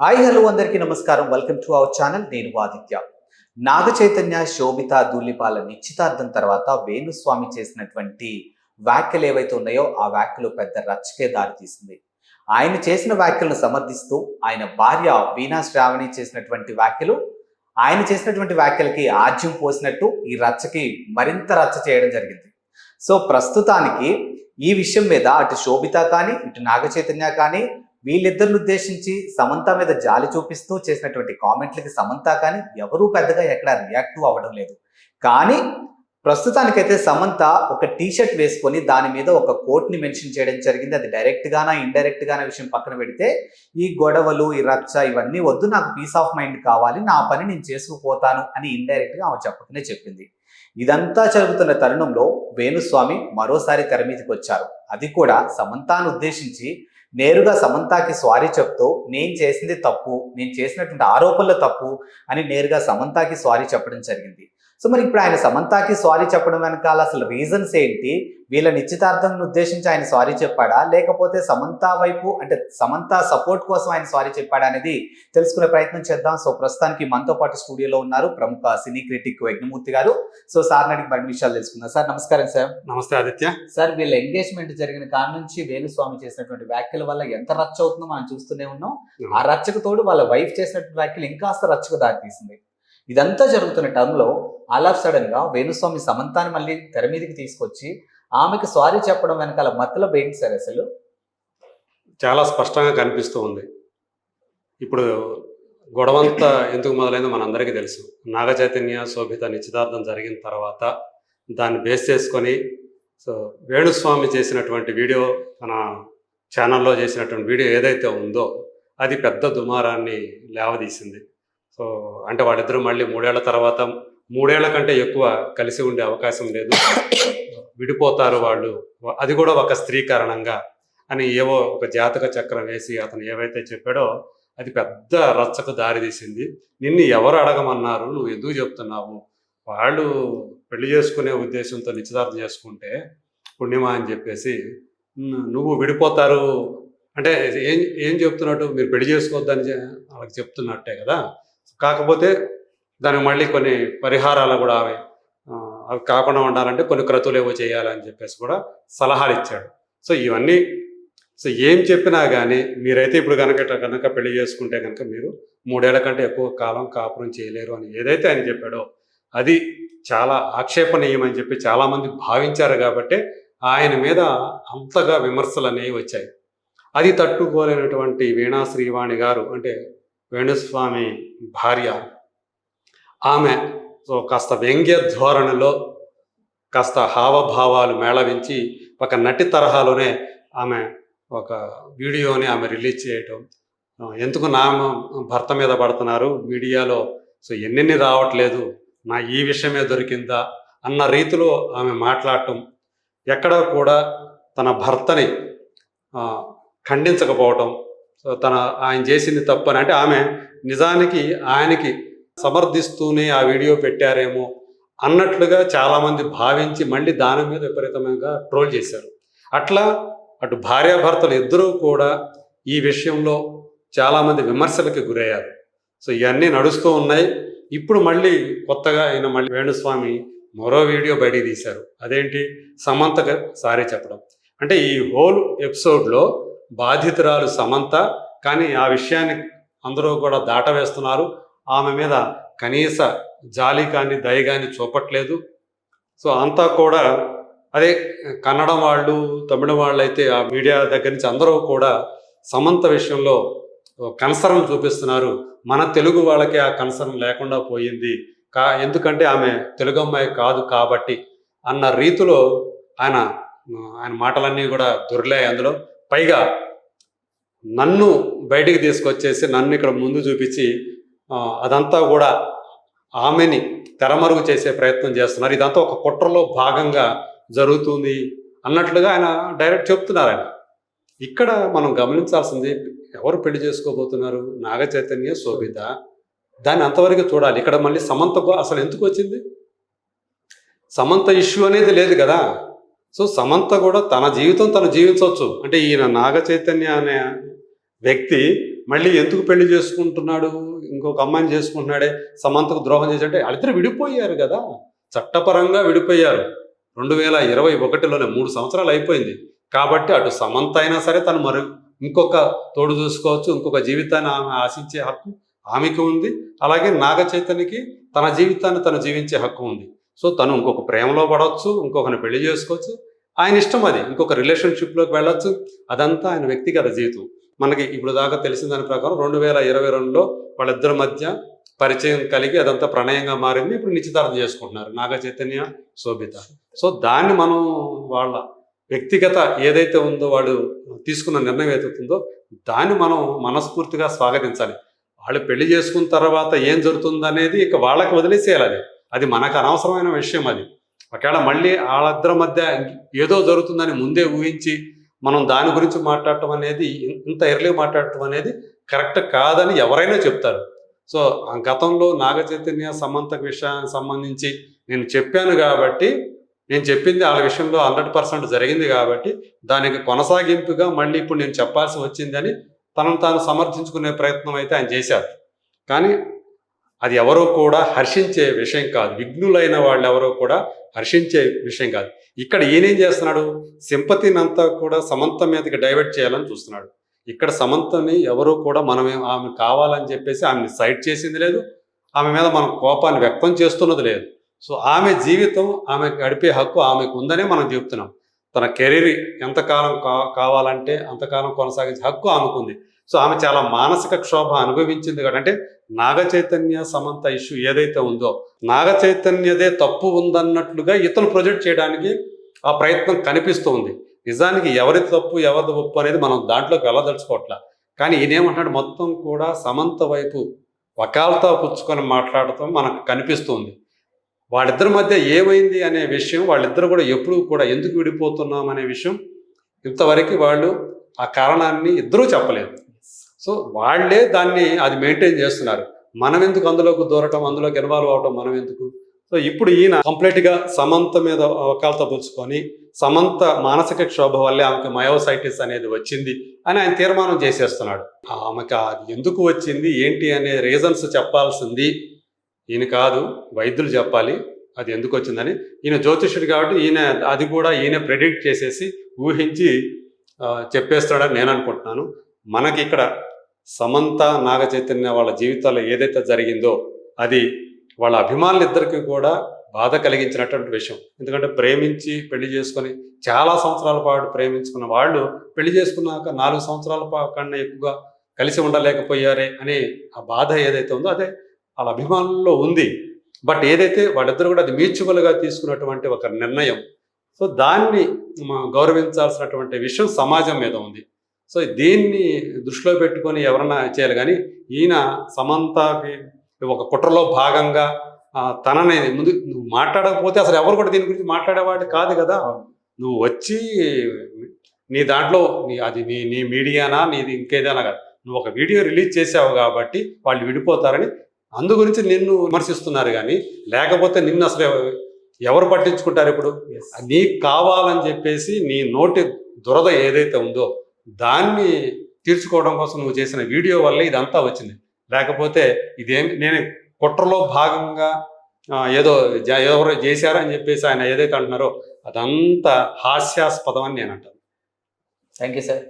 Hi hello అందరికీ నమస్కారం. Welcome to our channel. నేను ఆదిత్య. నాగ చైతన్య శోభిత దూలిపాల నిశ్చితార్థం తర్వాత వేణుస్వామి చేసినటువంటి వ్యాఖ్యలు ఏవైతే ఉన్నాయో ఆ వ్యాఖ్యలు పెద్ద రచ్చకే దారితీసింది ఆయన చేసిన వ్యాఖ్యలను సమర్థిస్తూ ఆయన భార్య వీణా శ్రావణి చేసినటువంటి వ్యాఖ్యలు ఆయన చేసినటువంటి వ్యాఖ్యలకి ఆజ్యం పోసినట్టు ఈ రచ్చకి మరింత రచ్చ చేయడం జరిగింది. సో ప్రస్తుతానికి ఈ విషయం మీద అటు శోభిత కానీ ఇటు నాగ చైతన్య కానీ వీళ్ళిద్దరిని ఉద్దేశించి సమంత మీద జాలి చూపిస్తూ చేసినటువంటి కామెంట్లకి సమంత కానీ ఎవరూ పెద్దగా ఎక్కడ రియాక్ట్ అవ్వడం లేదు. కానీ ప్రస్తుతానికైతే సమంత ఒక టీ షర్ట్ వేసుకొని దాని మీద ఒక కోట్ని మెన్షన్ చేయడం జరిగింది. అది డైరెక్ట్గానా ఇండైరెక్ట్గానే విషయం పక్కన పెడితే ఈ గొడవలు ఈ రచ్చ ఇవన్నీ వద్దు నాకు పీస్ ఆఫ్ మైండ్ కావాలి నా పని నేను చేసుకుపోతాను అని ఇండైరెక్ట్గా ఆమె చెప్పకనే చెప్పింది. ఇదంతా జరుగుతున్న తరుణంలో వేణుస్వామి మరోసారి తెర మీదకి వచ్చారు. అది కూడా సమంతాను ఉద్దేశించి నేరుగా సమంతాకి సారీ చెప్తూ నేను చేసింది తప్పు నేను చేసినటువంటి ఆరోపణలు తప్పు అని నేరుగా సమంతాకి సారీ చెప్పడం జరిగింది. సో మరి ఇప్పుడు ఆయన సమంతాకి సారీ చెప్పడం వెనకాల అసలు రీజన్స్ ఏంటి? వీళ్ళ నిశ్చితార్థం ఉద్దేశించి ఆయన సారీ చెప్పాడా? లేకపోతే సమంత వైపు అంటే సమంత సపోర్ట్ కోసం ఆయన సారీ చెప్పాడా అనేది తెలుసుకునే ప్రయత్నం చేద్దాం. సో ప్రస్తుతానికి మనతో పాటు స్టూడియోలో ఉన్నారు ప్రముఖ సినీ క్రిటిక్ యజ్ఞమూర్తి గారు. సో సార్ అడిగి మరిన్ని విషయాలు తెలుసుకుందాం. సార్ నమస్కారం సార్. నమస్తే ఆదిత్య. సార్ వీళ్ళ ఎంగేజ్మెంట్ జరిగిన కాడ నుంచి వేణుస్వామి చేసినటువంటి వ్యాఖ్యల వల్ల ఎంత రచ్చ అవుతుందో మనం చూస్తూనే ఉన్నాం. ఆ రచ్చకు తోడు వాళ్ళ వైఫ్ చేసినటువంటి వ్యాఖ్యలు ఇంకాస్త రచ్చకు దారితీసింది. ఇదంతా జరుగుతున్న టర్మ్లో ఆల్ ఆఫ్ సడన్ వేణుస్వామి సమంతాన్ని మళ్ళీ తెర మీదకి తీసుకొచ్చి ఆమెకు సారీ చెప్పడం వెనకాల మతలబ్ ఏంటి సార్ అసలు. చాలా స్పష్టంగా కనిపిస్తూ ఉంది. ఇప్పుడు గొడవంతా ఎందుకు మొదలైందో మనందరికీ తెలుసు. నాగ చైతన్య శోభిత నిశ్చితార్థం జరిగిన తర్వాత దాన్ని బేస్ చేసుకొని సో వేణుస్వామి చేసినటువంటి వీడియో తన ఛానల్లో చేసినటువంటి వీడియో ఏదైతే ఉందో అది పెద్ద దుమారాన్ని లేవదీసింది. సో అంటే వాళ్ళిద్దరూ మళ్ళీ మూడేళ్ళ తర్వాత మూడేళ్ళ కంటే ఎక్కువ కలిసి ఉండే అవకాశం లేదు. విడిపోతారు వాళ్ళు. అది కూడా ఒక స్త్రీ కారణంగా అని ఏవో ఒక జాతక చక్రం వేసి అతను ఏవైతే చెప్పాడో అది పెద్ద రచ్చకు దారితీసింది నిన్ను ఎవరు అడగమన్నారు? నువ్వు ఎందుకు చెప్తున్నావు? వాళ్ళు పెళ్ళి చేసుకునే ఉద్దేశంతో నిశ్చితార్థం చేసుకుంటే పుణ్యమా అని చెప్పేసి నువ్వు విడిపోతారు. అంటే ఏం ఏం చెప్తున్నట్టు మీరు పెళ్ళి చేసుకోవద్దని వాళ్ళకి చెప్తున్నట్టే కదా. కాకపోతే దానికి మళ్ళీ కొన్ని పరిహారాలు కూడా అవి అవి కాకుండా ఉండాలంటే కొన్ని క్రతువులు ఏవో చేయాలని చెప్పేసి కూడా సలహాలు ఇచ్చాడు. సో ఇవన్నీ సో ఏం చెప్పినా కానీ మీరైతే ఇప్పుడు కనుక కనుక పెళ్ళి చేసుకుంటే కనుక మీరు మూడేళ్ళ కంటే ఎక్కువ కాలం కాపురం చేయలేరు అని ఏదైతే ఆయన చెప్పాడో అది చాలా ఆక్షేపణీయమని చెప్పి చాలామంది భావించారు కాబట్టి ఆయన మీద అంతగా విమర్శలు అనేవి వచ్చాయి. అది తట్టుకోలేనటువంటి వీణా శ్రీవాణి గారు అంటే వేణుస్వామి భార్య ఆమె సో కాస్త వ్యంగ్య ధోరణిలో కాస్త హావభావాలు మేళవించి ఒక నటి తరహాలోనే ఆమె ఒక వీడియోని ఆమె రిలీజ్ చేయటం. ఎందుకు నా భర్త మీద పడుతున్నారు? మీడియాలో సో ఎన్నెన్ని రావట్లేదు? నా ఈ విషయమే దొరికిందా? అన్న రీతిలో ఆమె మాట్లాడటం. ఎక్కడ కూడా తన భర్తని ఖండించకపోవటం. సో తన ఆయన చేసింది తప్పు అని అంటే ఆమె నిజానికి ఆయనకి సమర్థిస్తూనే ఆ వీడియో పెట్టారేమో అన్నట్లుగా చాలామంది భావించి మళ్ళీ దాని మీద విపరీతంగా ట్రోల్ చేశారు. అట్లా అటు భార్యాభర్తలు ఇద్దరూ కూడా ఈ విషయంలో చాలామంది విమర్శలకి గురయ్యారు. సో ఇవన్నీ నడుస్తూ ఉన్నాయి. ఇప్పుడు మళ్ళీ కొత్తగా ఆయన మళ్ళీ వేణుస్వామి మరో వీడియో బయటికి తీశారు. అదేంటి? సమంతగా సారీ చెప్పడం. అంటే ఈ హోల్ ఎపిసోడ్లో బాధితురాలు సమంత కానీ ఆ విషయాన్ని అందరూ కూడా దాటవేస్తున్నారు. ఆమె మీద కనీస జాలి కానీ దయ కానీ చూపట్లేదు. సో అంతా కూడా అదే కన్నడం వాళ్ళు తమిళ వాళ్ళు అయితే ఆ మీడియా దగ్గర నుంచి అందరూ కూడా సమంత విషయంలో కన్సర్న్ చూపిస్తున్నారు. మన తెలుగు వాళ్ళకి ఆ కన్సర్న్ లేకుండా పోయింది. కా ఎందుకంటే ఆమె తెలుగు అమ్మాయి కాదు కాబట్టి అన్న రీతిలో ఆయన ఆయన మాటలన్నీ కూడా దొరిలాయి అందులో. పైగా నన్ను బయటికి తీసుకొచ్చేసి నన్ను ఇక్కడ ముందు చూపించి అదంతా కూడా ఆమెని తెరమరుగు చేసే ప్రయత్నం చేస్తున్నారు. ఇదంతా ఒక కుట్రలో భాగంగా జరుగుతుంది అన్నట్లుగా ఆయన డైరెక్ట్ చెప్తున్నారు ఆయన. ఇక్కడ మనం గమనించాల్సింది ఎవరు పెళ్ళి చేసుకోబోతున్నారు? నాగ చైతన్య శోభిత. దాన్ని అంతవరకు చూడాలి. ఇక్కడ మళ్ళీ సమంత అసలు ఎందుకు వచ్చింది? సమంత ఇష్యూ అనేది లేదు కదా. సో సమంత కూడా తన జీవితం తను జీవించవచ్చు. అంటే ఈయన నాగ చైతన్య అనే వ్యక్తి మళ్ళీ ఎందుకు పెళ్ళి చేసుకుంటున్నాడు? ఇంకొక అమ్మాయిని చేసుకుంటున్నాడే సమంతకు ద్రోహం చేశాడే వాళ్ళిద్దరు విడిపోయారు కదా. చట్టపరంగా విడిపోయారు. రెండు వేల ఇరవై ఒకటిలోనే మూడు సంవత్సరాలు అయిపోయింది. కాబట్టి అటు సమంత అయినా సరే తను మరి ఇంకొక తోడు చూసుకోవచ్చు ఇంకొక జీవితాన్ని ఆమె ఆశించే హక్కు ఆమెకు ఉంది. అలాగే నాగ చైతన్యకి తన జీవితాన్ని తను జీవించే హక్కు ఉంది. సో తను ఇంకొక ప్రేమలో పడవచ్చు ఇంకొకరిని పెళ్ళి చేసుకోవచ్చు. ఆయన ఇష్టం అది. ఇంకొక రిలేషన్షిప్లోకి వెళ్ళొచ్చు. అదంతా ఆయన వ్యక్తిగత జీవితం. మనకి ఇప్పుడు దాకా తెలిసిన దాని ప్రకారం రెండు వేల ఇరవై రెండులో వాళ్ళిద్దరి మధ్య పరిచయం కలిగి అదంతా ప్రణయంగా మారింది. ఇప్పుడు నిశ్చితార్థం చేసుకుంటున్నారు. నాగ చైతన్య శోభిత. సో దాన్ని మనం వాళ్ళ వ్యక్తిగత ఏదైతే ఉందో వాళ్ళు తీసుకున్న నిర్ణయం ఏదైతే ఉందో దాన్ని మనం మనస్ఫూర్తిగా స్వాగతించాలి. వాళ్ళు పెళ్ళి చేసుకున్న తర్వాత ఏం జరుగుతుందనేది ఇక వాళ్ళకి వదిలేసేయాలి అది. అది మనకు అనవసరమైన విషయం అది. ఒకవేళ మళ్ళీ వాళ్ళిద్దరి మధ్య ఏదో జరుగుతుందని ముందే ఊహించి మనం దాని గురించి మాట్లాడటం అనేది ఇంత ఎర్లీ మాట్లాడటం అనేది కరెక్ట్ కాదని ఎవరైనా చెప్తారు. సో ఆ గతంలో నాగ చైతన్య సమంత విషయానికి సంబంధించి నేను చెప్పాను కాబట్టి నేను చెప్పింది వాళ్ళ విషయంలో హండ్రెడ్ పర్సెంట్ జరిగింది కాబట్టి దానికి కొనసాగింపుగా మళ్ళీ ఇప్పుడు నేను చెప్పాల్సి వచ్చిందని తనను తాను సమర్థించుకునే ప్రయత్నం అయితే ఆయన చేశారు. కానీ అది ఎవరో కూడా హర్షించే విషయం కాదు. విఘ్నులైన వాళ్ళు ఎవరో కూడా హర్షించే విషయం కాదు. ఇక్కడ ఈయనేం చేస్తున్నాడు? సింపతిని అంతా కూడా సమంత మీదకి డైవర్ట్ చేయాలని చూస్తున్నాడు. ఇక్కడ సమంతని ఎవరూ కూడా మనమే ఆమె కావాలని చెప్పేసి ఆమెని సైడ్ చేసింది లేదు. ఆమె మీద మనం కోపాన్ని వ్యక్తం చేస్తున్నది లేదు. సో ఆమె జీవితం ఆమె గడిపే హక్కు ఆమెకు ఉందనే మనం చెప్తున్నాం. తన కెరీర్ ఎంతకాలం కా కావాలంటే అంతకాలం కొనసాగించే హక్కు ఆమెకుంది. సో ఆమె చాలా మానసిక క్షోభ అనుభవించింది కాబట్టి నాగ చైతన్య సమంత ఇష్యూ ఏదైతే ఉందో నాగ చైతన్యదే తప్పు ఉందన్నట్లుగా ఇతను ప్రొజెక్ట్ చేయడానికి ఆ ప్రయత్నం కనిపిస్తూ ఉంది. నిజానికి ఎవరి తప్పు ఎవరిది ఒప్పు అనేది మనం దాంట్లోకి వెళ్ళదలుచుకోవట్లా. కానీ ఈయనేమంటున్నాడు మొత్తం కూడా సమంత వైపు వకాల్తా పుచ్చుకొని మాట్లాడటం మనకు కనిపిస్తుంది వాళ్ళిద్దరి మధ్య ఏమైంది అనే విషయం వాళ్ళిద్దరు కూడా ఎప్పుడు కూడా ఎందుకు విడిపోతున్నాం అనే విషయం ఇంతవరకు వాళ్ళు ఆ కారణాన్ని ఇద్దరూ చెప్పలేదు. సో వాళ్ళే దాన్ని అది మెయింటైన్ చేస్తున్నారు. మనం ఎందుకు అందులోకి దూరటం అందులోకి ఇన్వాల్వ్ అవటం మనం ఎందుకు? సో ఇప్పుడు ఈయన కంప్లీట్గా సమంత మీద వకాలతో పోల్చుకొని సమంత మానసిక క్షోభ వల్లే ఆమెకు మయోసైటిస్ అనేది వచ్చింది అని ఆయన తీర్మానం చేసేస్తున్నాడు. ఆమెకు అది ఎందుకు వచ్చింది? ఏంటి అనే రీజన్స్ చెప్పాల్సింది. ఈయన కాదు వైద్యులు చెప్పాలి అది ఎందుకు వచ్చిందని. ఈయన జ్యోతిష్యుడు కాబట్టి ఈయన అది కూడా ఈయన ప్రెడిక్ట్ చేసేసి ఊహించి చెప్పేస్తాడని నేను అనుకుంటున్నాను. మనకి ఇక్కడ సమంత నాగ చైతన్య వాళ్ళ జీవితాల్లో ఏదైతే జరిగిందో అది వాళ్ళ అభిమానులిద్దరికీ కూడా బాధ కలిగించినటువంటి విషయం. ఎందుకంటే ప్రేమించి పెళ్ళి చేసుకొని చాలా సంవత్సరాల పాటు ప్రేమించుకున్న వాళ్ళు పెళ్ళి చేసుకున్నాక నాలుగు సంవత్సరాల కన్నా ఎక్కువగా కలిసి ఉండలేకపోయారే అనే ఆ బాధ ఏదైతే ఉందో అదే వాళ్ళ అభిమానుల్లో ఉంది. బట్ ఏదైతే వాళ్ళిద్దరు కూడా అది మ్యూచువల్గా తీసుకున్నటువంటి ఒక నిర్ణయం. సో దాన్ని గౌరవించాల్సినటువంటి విషయం సమాజం మీద ఉంది. సో దీన్ని దృష్టిలో పెట్టుకొని ఎవరన్నా చేయాలి కానీ ఈయన సమంతకి ఒక కుట్రలో భాగంగా తనని ముందు నువ్వు మాట్లాడకపోతే అసలు ఎవరు కూడా దీని గురించి మాట్లాడేవాడు కాదు కదా. నువ్వు వచ్చి నీ దాంట్లో నీ అది నీ నీ మీడియానా నీది ఇంకేదైనా కాదు. నువ్వు ఒక వీడియో రిలీజ్ చేసావు కాబట్టి వాళ్ళు విడిపోతారని అందు గురించి నిన్ను విమర్శిస్తున్నారు కానీ లేకపోతే నిన్ను అసలు ఎవ- ఎవరు పట్టించుకుంటారు ఇప్పుడు? నీకు కావాలని చెప్పేసి నీ నోటి దురద ఏదైతే ఉందో దాన్ని తీర్చుకోవడం కోసం నువ్వు చేసిన వీడియో వల్లే ఇదంతా వచ్చింది. లేకపోతే ఇదేం నేను కుట్రలో భాగంగా ఏదో ఎవరో చేశారని చెప్పేసి ఆయన ఏదైతే అంటున్నారో అదంతా హాస్యాస్పదం అని నేను అంటాను. Thank you sir